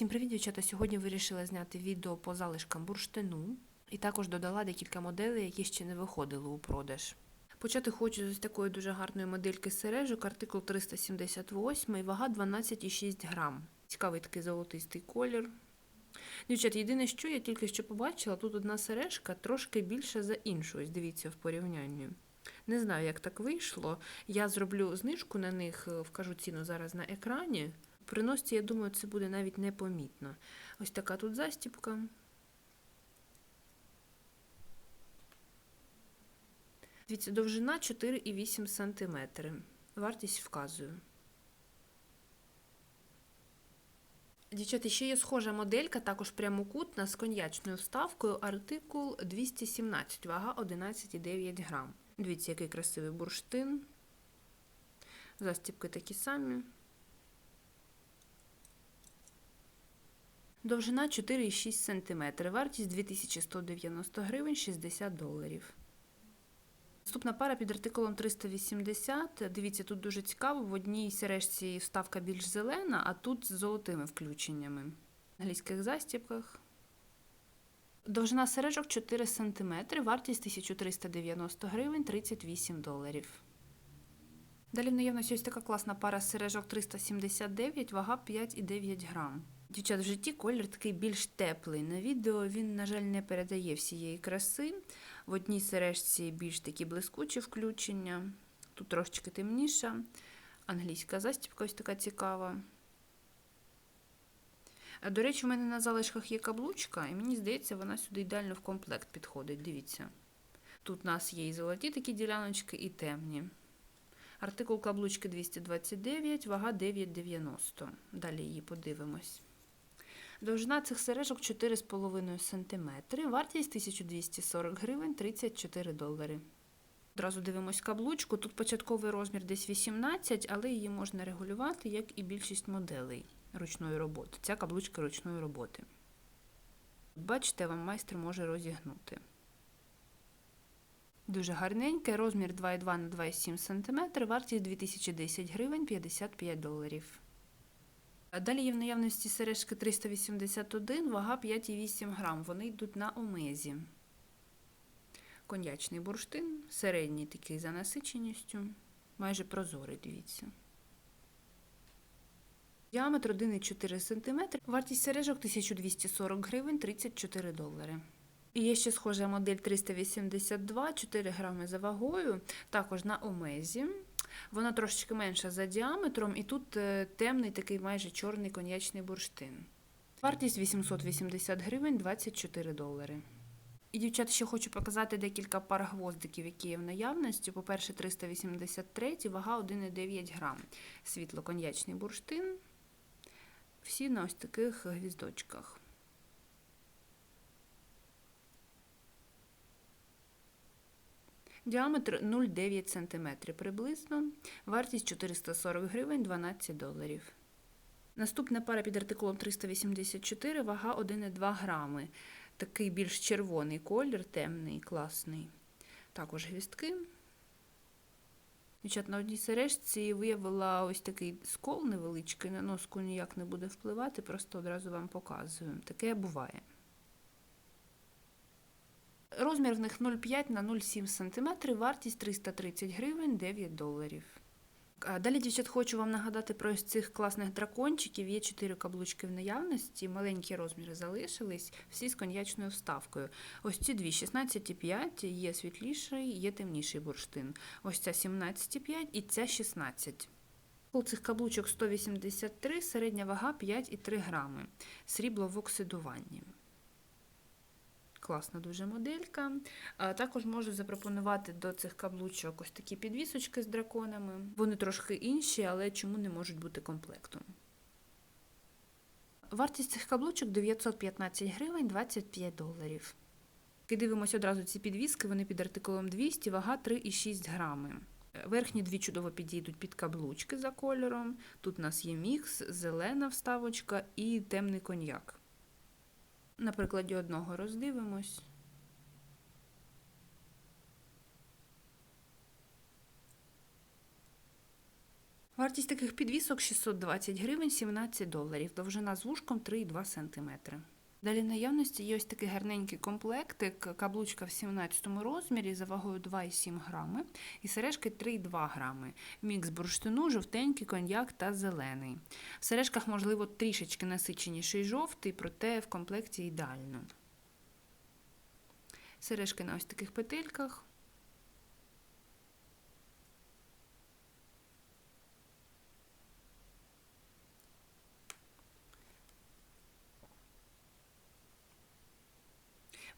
Всім привіт, дівчата! Сьогодні вирішила зняти відео по залишкам бурштину і також додала декілька моделей, які ще не виходили у продаж. Почати хочу з такої дуже гарної модельки сережок, артикул 378, вага 12,6 грам. Цікавий такий золотистий колір. Дівчата, єдине, що я тільки що побачила, тут одна сережка трошки більша за іншу. Ось дивіться в порівнянні. Не знаю, як так вийшло. Я зроблю знижку на них, е, вкажу ціну зараз на екрані. При носці, я думаю, це буде навіть непомітно. Ось така тут застіпка. Дивіться, довжина 4,8 см. Вартість вказую. Дівчата, ще є схожа моделька, також прямокутна з коньячною вставкою, артикул 217, вага 11,9 грам. Дивіться, який красивий бурштин. Застіпки такі самі. Довжина 4,6 см. Вартість 2190 гривень 60 доларів. Наступна пара під артикулом 380. Дивіться, тут дуже цікаво. В одній сережці вставка більш зелена, а тут з золотими включеннями. В англійських застіпках. Довжина сережок 4 см, вартість 1390 гривень 38 доларів. Далі в наявності ось така класна пара сережок 379, вага 5,9 грам. Дівчат, в житті колір такий більш теплий. На відео він, на жаль, не передає всієї краси. В одній сережці більш такі блискучі включення, тут трошечки темніша. Англійська застібка ось така цікава. До речі, в мене на залишках є каблучка, і мені здається, вона сюди ідеально в комплект підходить. Дивіться. Тут у нас є і золоті такі діляночки, і темні. Артикул каблучки 229, вага 9,90. Далі її подивимось. Довжина цих сережок 4,5 см, вартість 1240 гривень 34 долари. Одразу дивимось каблучку. Тут початковий розмір десь 18, але її можна регулювати, як і більшість моделей ручної роботи. Ця каблучка ручної роботи. Бачите, вам майстер може розігнути. Дуже гарненьке, розмір 2,2 на 2,7 см, вартість 2010 гривень 55 доларів. Далі є в наявності сережки 381, вага 5,8 грам. Вони йдуть на омезі. Коньячний бурштин, середній такий за насиченістю, майже прозорий, дивіться. Діаметр 1,4 см, вартість сережок 1240 гривень 34 долари. І є ще схожа модель 382, 4 грами за вагою, також на омезі. Вона трошечки менша за діаметром, і тут е, темний такий майже чорний коньячний бурштин. Вартість 880 гривень 24 долари. І, дівчата, ще хочу показати декілька пар гвоздиків, які є в наявності. По-перше, 383, вага 1,9 грам. Світло-коньячний бурштин. Всі на ось таких гвіздочках. Діаметр 0,9 см приблизно. Вартість 440 гривень 12 доларів. Наступна пара під артикулом 384, вага 1,2 грами. Такий більш червоний колір, темний, класний. Також гвістки. Дівчат, на одній сережці виявила ось такий скол невеличкий, на носку ніяк не буде впливати, просто одразу вам показую. Таке буває. Розмір в них 0,5 на 0,7 см, вартість 330 гривень 9 доларів. Далі, дівчат, хочу вам нагадати про ось цих класних дракончиків. Є 4 каблучки в наявності, маленькі розміри залишились, всі з коньячною вставкою. Ось ці дві 16,5, є світліший, є темніший бурштин. Ось ця 17,5 і ця 16. У цих каблучок 183, середня вага 5,3 грами. Срібло в оксидуванні. Класна дуже моделька. Також можу запропонувати до цих каблучок ось такі підвісочки з драконами. Вони трошки інші, але чому не можуть бути комплектом. Вартість цих каблучок 915 гривень 25 доларів. І дивимося одразу ці підвіски, вони під артикулом 200, вага 3,6 грами. Верхні дві чудово підійдуть під каблучки за кольором. Тут у нас є мікс, зелена вставочка і темний коньяк. На прикладі одного роздивимось. Вартість таких підвісок 620 гривень 17 доларів, довжина з вушком 3,2 см. Далі наявності є ось такий гарненький комплектик, каблучка в 17 розмірі за вагою 2,7 грами і сережки 3,2 грами. Мікс бурштину, жовтенький, коньяк та зелений. В сережках, можливо, трішечки насиченіший жовтий, проте в комплекті ідеально. Сережки на ось таких петельках.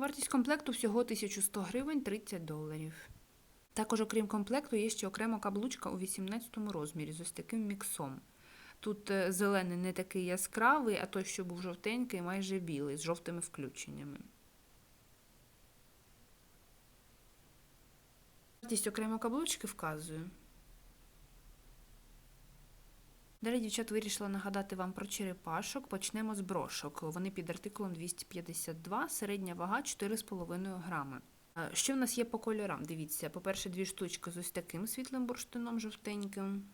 Вартість комплекту всього 1100 гривень 30 доларів. Також, окрім комплекту, є ще окрема каблучка у 18 розмірі з ось таким міксом. Тут е, зелений не такий яскравий, а той, що був жовтенький, майже білий, з жовтими включеннями. Вартість окремо каблучки вказую. Далі дівчат вирішила нагадати вам про черепашок. Почнемо з брошок. Вони під артикулом 252, середня вага 4,5 грами. Що в нас є по кольорам? Дивіться, по-перше, дві штучки з ось таким світлим бурштином жовтеньким.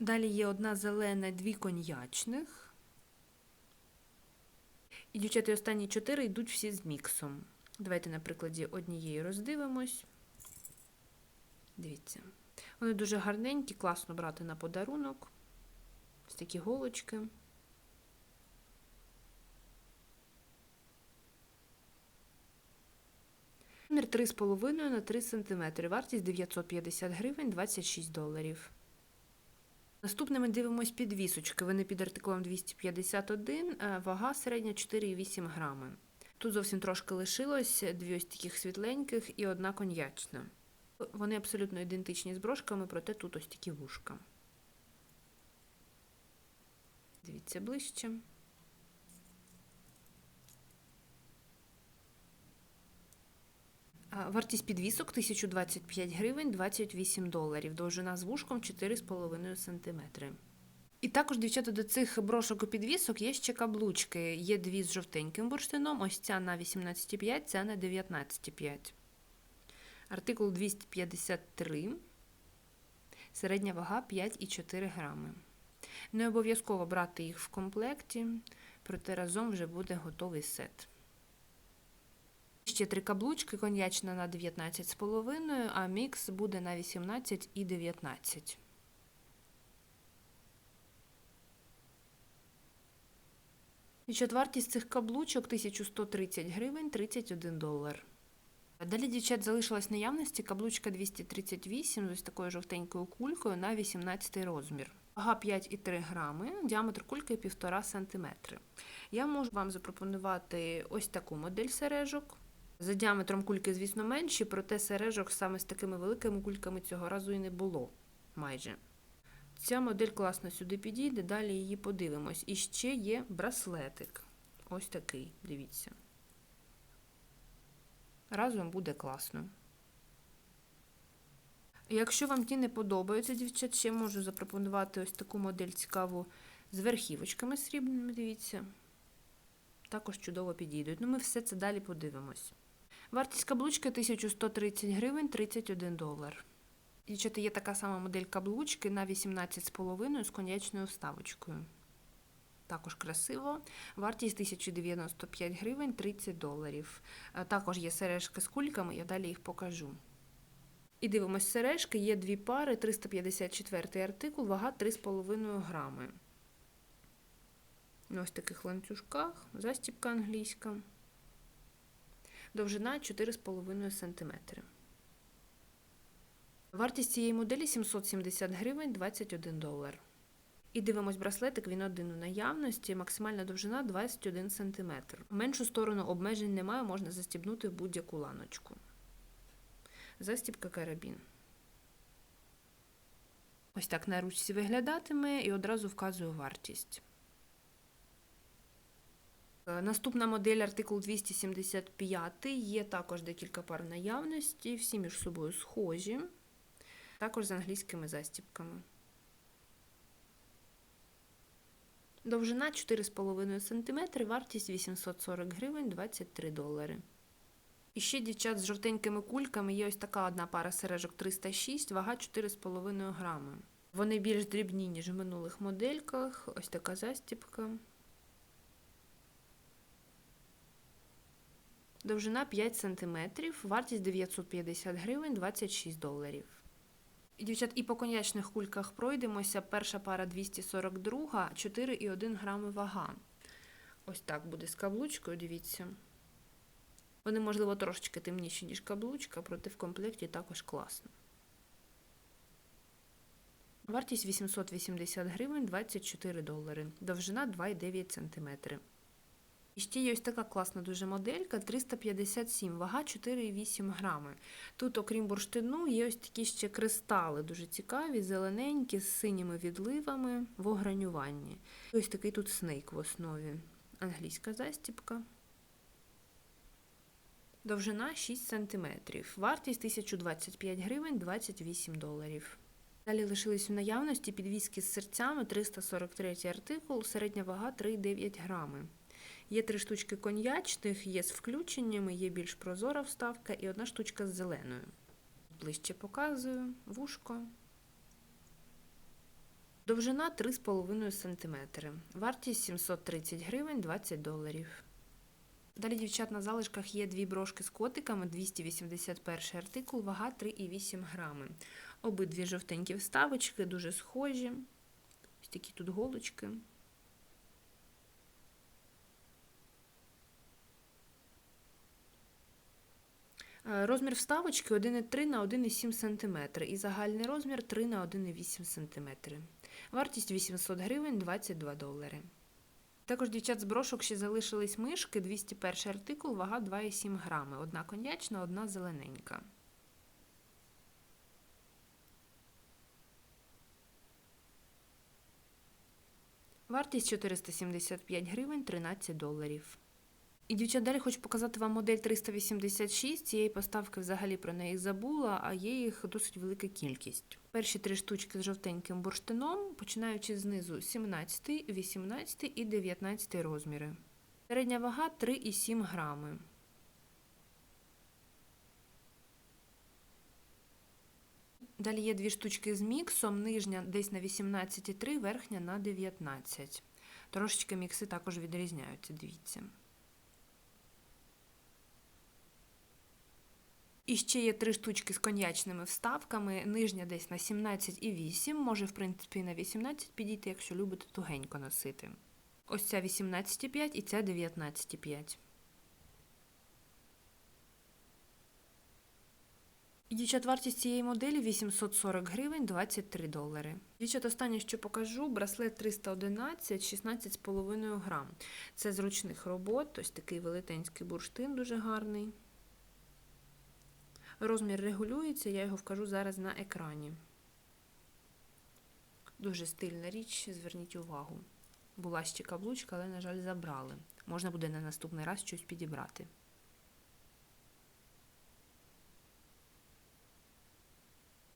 Далі є одна зелена, дві коньячних. І дівчата, останні чотири йдуть всі з міксом. Давайте на прикладі однієї роздивимось. Дивіться. Вони дуже гарненькі, класно брати на подарунок. Ось такі голочки. Номер 3,5 на 3 см. Вартість 950 гривень 26 доларів. Наступне ми дивимось підвісочки. Вони під артикулом 251, вага середня 4,8 грами. Тут зовсім трошки лишилось, дві ось таких світленьких і одна коньячна. Вони абсолютно ідентичні з брошками, проте тут ось такі вушка. Дивіться ближче. Вартість підвісок 1025 гривень 28 доларів. Довжина з вушком 4,5 см. І також, дівчата, до цих брошок і підвісок є ще каблучки. Є дві з жовтеньким бурштином, ось ця на 18,5, ця на 19,5. Артикул 253. Середня вага 5,4 грами. Не обов'язково брати їх в комплекті, проте разом вже буде готовий сет. Ще три каблучки, коньячна на 19,5, а мікс буде на 18 і 19. І вартість цих каблучок 1130 гривень 31 долар. Далі дівчат залишилась наявності каблучка 238 з ось такою жовтенькою кулькою на 18 розмір. Вага 5,3 грами, діаметр кульки 1,5 см. Я можу вам запропонувати ось таку модель сережок. За діаметром кульки, звісно, менші, проте сережок саме з такими великими кульками цього разу і не було майже. Ця модель класно сюди підійде, далі її подивимось. І ще є браслетик. Ось такий, дивіться. Разом буде класно. Якщо вам ті не подобаються, дівчат, ще можу запропонувати ось таку модель цікаву з верхівочками срібними, дивіться. Також чудово підійдуть. Ну, ми все це далі подивимось. Вартість каблучки 1130 гривень 31 долар. Дівчата, є така сама модель каблучки на 18,5 з конячною вставочкою. Також красиво. Вартість 1095 гривень 30 доларів. Також є сережки з кульками, я далі їх покажу. І дивимось сережки, є дві пари, 354 артикул, вага 3,5 грами. Ось таких ланцюжках, застібка англійська. Довжина 4,5 см. Вартість цієї моделі 770 гривень 21 долар. І дивимось браслетик, він один у наявності, максимальна довжина 21 см. Меншу сторону обмежень немає, можна застібнути будь-яку ланочку. Застібка карабін. Ось так на ручці виглядатиме і одразу вказую вартість. Наступна модель артикул 275 є також декілька пар наявності, всі між собою схожі, також з англійськими застібками. Довжина 4,5 см, вартість 840 гривень 23 долари. І ще дівчат з жовтенькими кульками є ось така одна пара сережок 306, вага 4,5 грами. Вони більш дрібні, ніж в минулих модельках. Ось така застіпка. Довжина 5 см, вартість 950 гривень 26 доларів. Дівчат, і по конячних кульках пройдемося. Перша пара 242, 4,1 грами вага. Ось так буде з каблучкою, дивіться. Вони, можливо, трошечки темніші, ніж каблучка, проте в комплекті також класно. Вартість 880 гривень 24 долари. Довжина 2,9 см. І ще є ось така класна дуже моделька 357, вага 4,8 грами. Тут, окрім бурштину, є ось такі ще кристали, дуже цікаві, зелененькі, з синіми відливами в огранюванні. Ось такий тут снейк в основі. Англійська застіпка. Довжина 6 см. Вартість 1025 гривень 28 доларів. Далі лишились у наявності підвіски з серцями 343 артикул, середня вага 3,9 грами. Є три штучки коньячних, є з включеннями, є більш прозора вставка і одна штучка з зеленою. Ближче показую вушко. Довжина 3,5 см. Вартість 730 гривень 20 доларів. Далі, дівчат, на залишках є дві брошки з котиками, 281 артикул, вага 3,8 грами. Обидві жовтенькі вставочки, дуже схожі. Ось такі тут голочки. Розмір вставочки 1,3 на 1,7 см і загальний розмір 3 на 1,8 см. Вартість 800 гривень 22 долари. Також дівчат з брошок ще залишились мишки, 201 артикул, вага 2,7 грами. Одна коньячна, одна зелененька. Вартість 475 гривень 13 доларів. І, дівчат, далі хочу показати вам модель 386. Цієї поставки взагалі про неї забула, а є їх досить велика кількість. Перші три штучки з жовтеньким бурштином, починаючи знизу 17, 18 і 19 розміри. Середня вага 3,7 грами. Далі є дві штучки з міксом, нижня десь на 18,3, верхня на 19. Трошечки мікси також відрізняються, дивіться. І ще є три штучки з коньячними вставками. Нижня десь на 17,8, може, в принципі, на 18 підійти, якщо любите тугенько носити. Ось ця 18,5 і ця 19,5. І дівчат, вартість цієї моделі 840 гривень 23 долари. Дівчат, останнє, що покажу, браслет 311, 16,5 грам. Це з ручних робот, ось такий велетенський бурштин, дуже гарний. Розмір регулюється, я його вкажу зараз на екрані. Дуже стильна річ, зверніть увагу. Була ще каблучка, але, на жаль, забрали. Можна буде на наступний раз щось підібрати.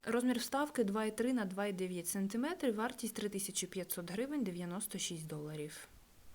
Розмір вставки 2,3 на 2,9 см, вартість 3500 гривень 96 доларів.